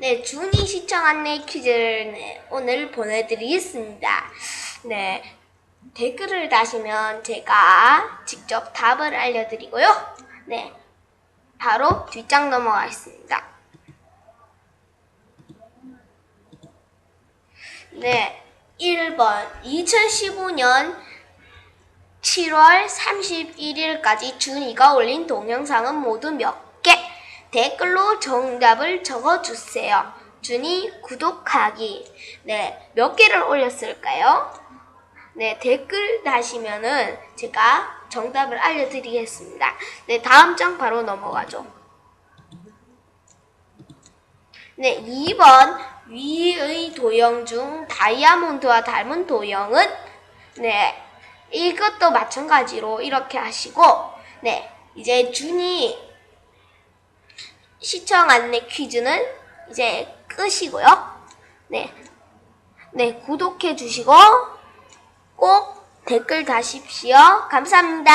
네, 준이 시청 안내 퀴즈를 네, 오늘 보내드리겠습니다. 네, 댓글을 다시면 제가 직접 답을 알려드리고요. 네, 바로 뒷장 넘어가겠습니다. 네, 1번 2015년 7월 31일까지 준이가 올린 동영상은 모두 몇 개? 댓글로 정답을 적어주세요. 준이 구독하기. 네, 몇 개를 올렸을까요? 네, 댓글 다시면은 제가 정답을 알려드리겠습니다. 네, 다음 장 바로 넘어가죠. 네, 2번 위의 도형 중 다이아몬드와 닮은 도형은 네, 이것도 마찬가지로 이렇게 하시고 네, 이제 준이 시청 안내 퀴즈는 이제 끝이고요. 네, 네, 구독해 주시고 꼭 댓글 다십시오. 감사합니다.